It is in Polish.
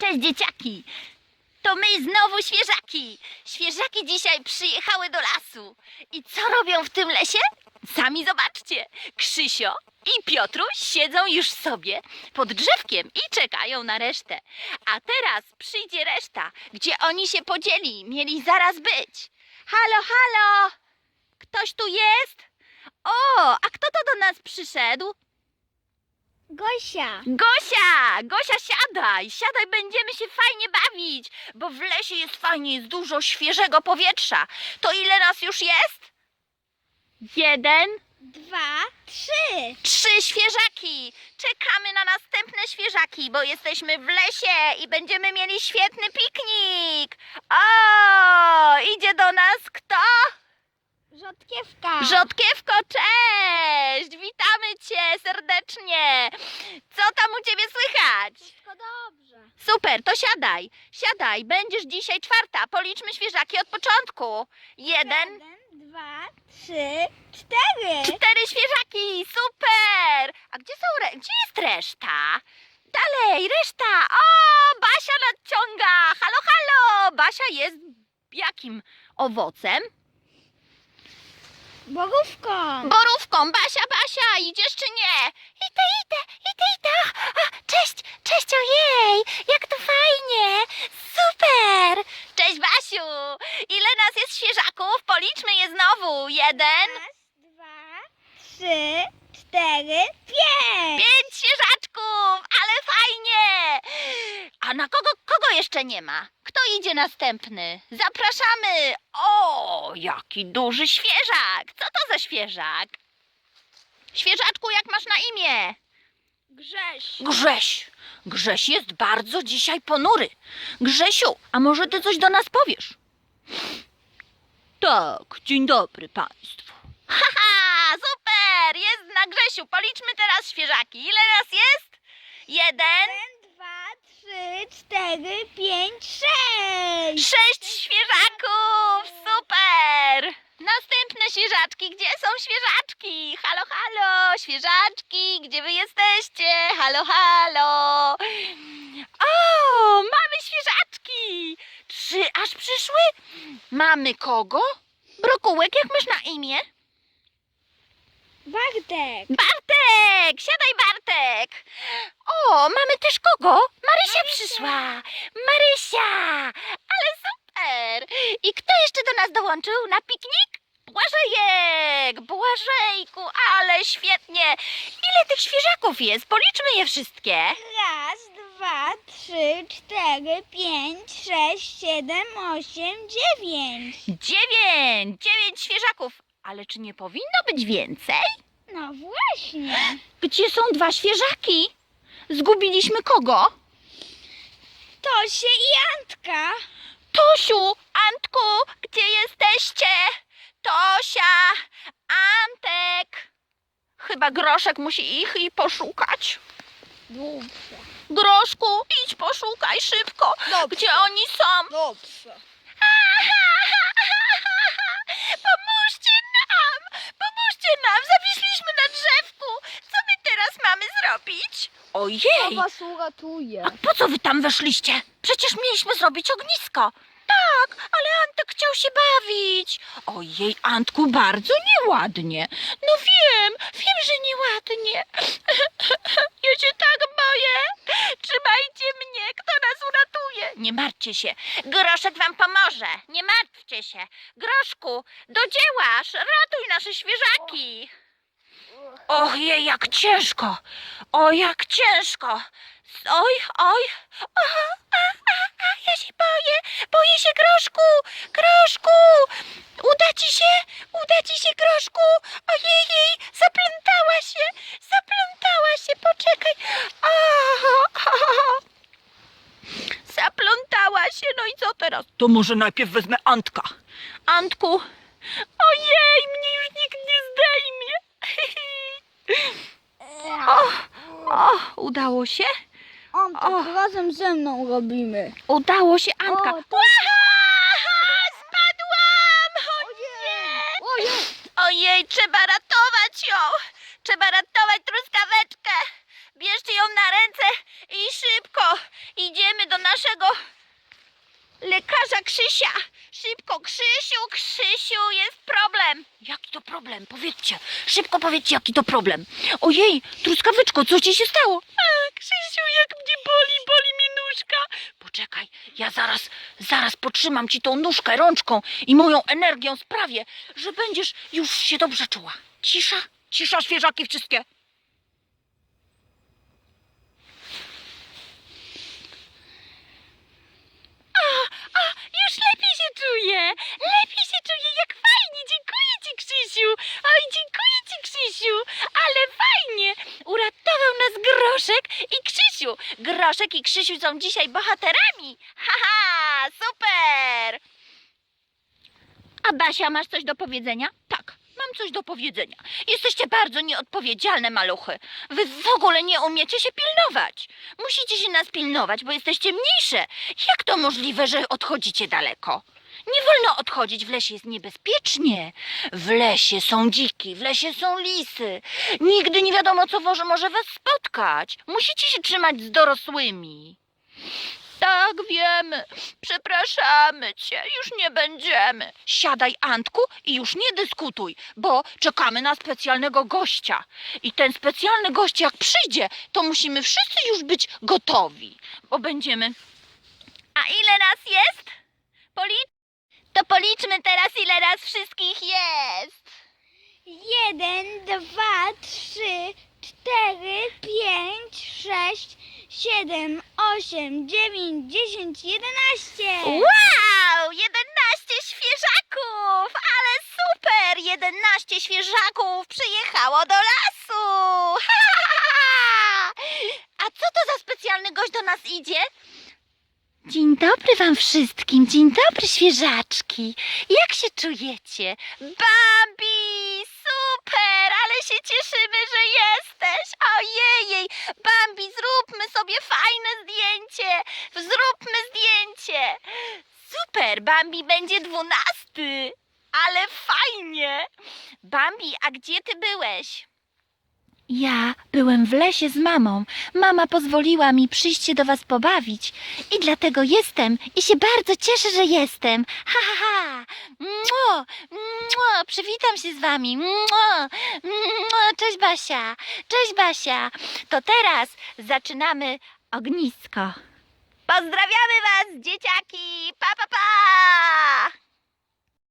Cześć dzieciaki! To my znowu świeżaki! Świeżaki dzisiaj przyjechały do lasu. I co robią w tym lesie? Sami zobaczcie. Krzysio i Piotruś siedzą już sobie pod drzewkiem i czekają na resztę. A teraz przyjdzie reszta, gdzie oni się podzieli. Mieli zaraz być. Halo, halo! Ktoś tu jest? O, a kto to do nas przyszedł? Gosia! Gosia! Gosia, siadaj! Siadaj, będziemy się fajnie bawić, bo w lesie jest fajnie, jest dużo świeżego powietrza. To ile nas już jest? Jeden, Dwa, trzy! trzy świeżaki! Czekamy na następne świeżaki, bo jesteśmy w lesie i będziemy mieli świetny piknik! O! Idzie do nas kto? Rzodkiewka! Rzodkiewko, cześć! Witamy cię serdecznie! Co tam u ciebie słychać? Wszystko dobrze. Super, to siadaj, siadaj, będziesz dzisiaj czwarta. Policzmy świeżaki od początku. Jeden, Jeden, dwa, trzy, cztery! cztery świeżaki, super! A gdzie są, re- gdzie jest reszta? Dalej, reszta! O, Basia nadciąga! Halo, halo! Basia jest jakim owocem? Borówką! Borówką, Basia, Basia, idziesz czy nie? Idę, idę, idę, idę. A, cześć, cześć, ojej, jak to fajnie, super. Cześć, Basiu. Ile nas jest świeżaków? Policzmy je znowu. Jeden, Raz, dwa, trzy, cztery, pięć! pięć świeżaczków, ale fajnie. A na kogo, kogo jeszcze nie ma? Kto idzie następny? Zapraszamy. O, jaki duży świeżak. Co to za świeżak? Świeżaczku, jak masz na imię? Grześ! Grześ! Grześ jest bardzo dzisiaj ponury. Grzesiu, a może ty coś do nas powiesz? Tak, dzień dobry państwu. Haha, super! Jest na Grzesiu. Policzmy teraz świeżaki. Ile nas jest? Jeden, cztery, pięć, sześć! sześć świeżaków! Super! Następne świeżaczki. Gdzie są świeżaczki? Halo, halo! Świeżaczki, gdzie wy jesteście? Halo, halo! O, mamy świeżaczki! Trzy aż przyszły? Mamy kogo? Brokułek, jak masz na imię? Bartek! Bartek! Siadaj, Bartek! O, mamy też kogo? Marysia przyszła! Marysia! Ale super! I kto jeszcze do nas dołączył na piknik? Błażejek! Błażejku, ale świetnie! Ile tych świeżaków jest? Policzmy je wszystkie. Raz, dwa, trzy, cztery, pięć, sześć, siedem, osiem, dziewięć! Dziewięć! Dziewięć świeżaków! Ale czy nie powinno być więcej? No właśnie! Gdzie są dwa świeżaki? Zgubiliśmy kogo? Tosie i Antka! Tosiu, Antku, gdzie jesteście? Tosia, Antek. Chyba Groszek musi ich i poszukać. Dobrze. Groszku, idź poszukaj szybko. Gdzie oni są? Dobrze. Pomóżcie nam! Pomóżcie nam! Zawisliśmy na drzewku! Co my teraz mamy zrobić? Ojej! was uratuje. A po co wy tam weszliście? Przecież mieliśmy zrobić ognisko. Tak, ale Antek chciał się bawić. Ojej, Antku, bardzo nieładnie. No wiem, wiem, że nieładnie. Ja się tak boję. Trzymajcie mnie, kto nas uratuje. Nie martwcie się, Groszek wam pomoże. Nie martwcie się. Groszku, do dzieła, ratuj nasze świeżaki. Ojej, jak ciężko! O, jak ciężko! Oj, oj! O, a, a, a, ja się boję! Boję się, Groszku! Groszku! Uda ci się? Uda ci się, Groszku? Ojej, jej, zaplątała się! Zaplątała się, poczekaj! O, o, o. Zaplątała się, no i co teraz? To może najpierw wezmę Antka. Antku, ojej, mnie już nikt nie zdejmie. O, o, udało się? O. to razem ze mną robimy. Udało się, Antka. O, to- Łaha, spadłam! O nie! Ojej! Ojej, trzeba ratować ją! Trzeba ratować truskaweczkę! Bierzcie ją na ręce i szybko! idziemy do naszego lekarza Krzysia. Szybko, Krzysiu, Krzysiu, jest problem? Powiedzcie, szybko powiedzcie, jaki to problem. Ojej, truskawyczko, co ci się stało? A, Krzysiu, jak mnie boli, boli mi nóżka. Poczekaj, ja zaraz, zaraz potrzymam ci tą nóżkę rączką i moją energią sprawię, że będziesz już się dobrze czuła. Cisza, cisza, świeżaki wszystkie. A, już lepiej się czuję! Lepiej się czuję, jak fajnie! Dziękuję Krzysiu! Oj, dziękuję ci, Krzysiu! Ale fajnie! Uratował nas Groszek i Krzysiu! Groszek i Krzysiu są dzisiaj bohaterami! Haha, super! A Basia, masz coś do powiedzenia? Tak, mam coś do powiedzenia. Jesteście bardzo nieodpowiedzialne maluchy. Wy w ogóle nie umiecie się pilnować. Musicie się nas pilnować, bo jesteście mniejsze. Jak to możliwe, że odchodzicie daleko? Nie wolno odchodzić, w lesie jest niebezpiecznie. W lesie są dziki, w lesie są lisy. Nigdy nie wiadomo, co może, może was spotkać. Musicie się trzymać z dorosłymi. Tak, wiemy. Przepraszamy cię. Już nie będziemy. Siadaj, Antku, i już nie dyskutuj, bo czekamy na specjalnego gościa. I ten specjalny gość, jak przyjdzie, to musimy wszyscy już być gotowi, bo będziemy. A ile nas jest? Poli... To policzmy teraz, ile raz wszystkich jest. Jeden, dwa, trzy, cztery, pięć, sześć, siedem, osiem, dziewięć, dziesięć, jedenaście. Wow! 11 świeżaków! Ale super! 11 świeżaków przyjechało do lasu! Ha, ha, ha! A co to za specjalny gość do nas idzie? Dzień dobry wam wszystkim, dzień dobry świeżaczki. Jak się czujecie? Bambi, super, ale się cieszymy, że jesteś. Ojej, Bambi, zróbmy sobie fajne zdjęcie. Zróbmy zdjęcie. Super, Bambi będzie dwunasty. Ale fajnie. Bambi, a gdzie ty byłeś? Ja byłem w lesie z mamą. Mama pozwoliła mi przyjść się do was pobawić. I dlatego jestem i się bardzo cieszę, że jestem. Ha, ha, ha. Mua, mua, przywitam się z wami. Mua, mua. Cześć Basia. Cześć Basia. To teraz zaczynamy ognisko. Pozdrawiamy was, dzieciaki. Pa, pa, pa.